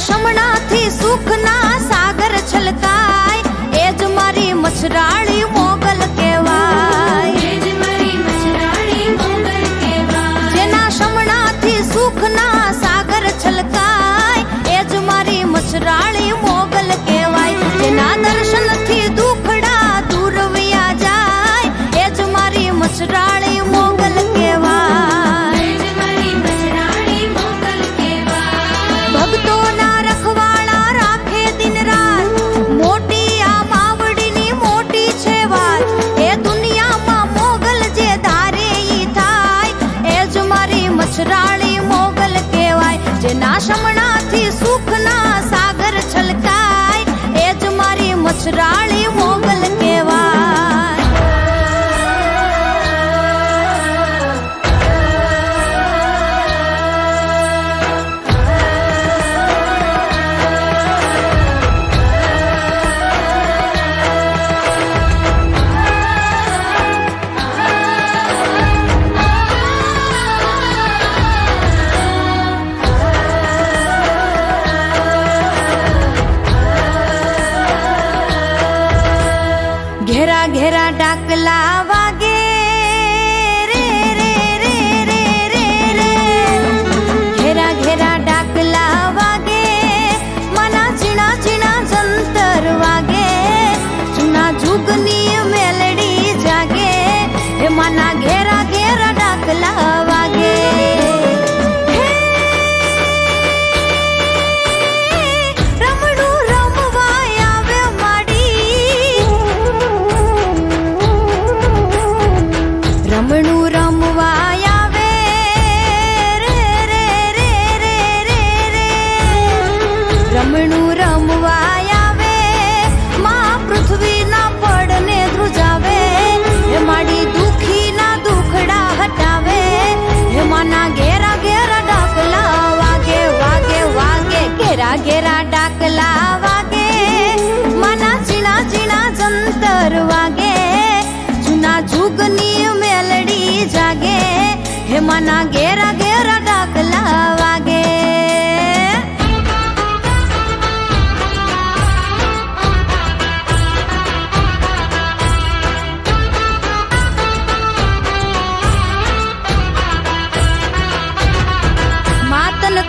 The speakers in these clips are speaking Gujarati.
શમણાથી સુખના સાગર છલકા રાણી મોગલ કહેવાય જેના શમણાથી સુખના સાગર છલકાય. એ જ મારી મછરાણી घेरा डाकला રમણું રમવા આવે, માં પૃથ્વીના પડને ધ્રુજાવે હે માડી દુખીના દુખડા હટાવે હે માના ઘેરા ઘેરા ડાકલા વાગે વાગે વાગે, ઘેરા ઘેરા ડાકલા વાગે, માના ચીણા ચીણા જંતર વાગે, જૂના જુગની મેલડી જાગે હે માના ઘેરા ઘેરા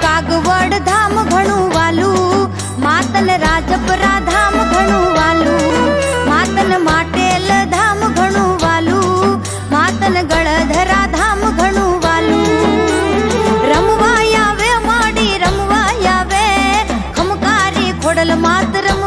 કાગવડ ધામ ઘણું વાલું. માતન રાજપરા ધામ ઘણું વાલું. માતન માટેલ ધામ ઘણું વાલું. માતન ગળધરા ધામ ઘણું વાલું. રમવા આવે, માડી રમવા આવે. ખમકારી ખોડલ માત રમ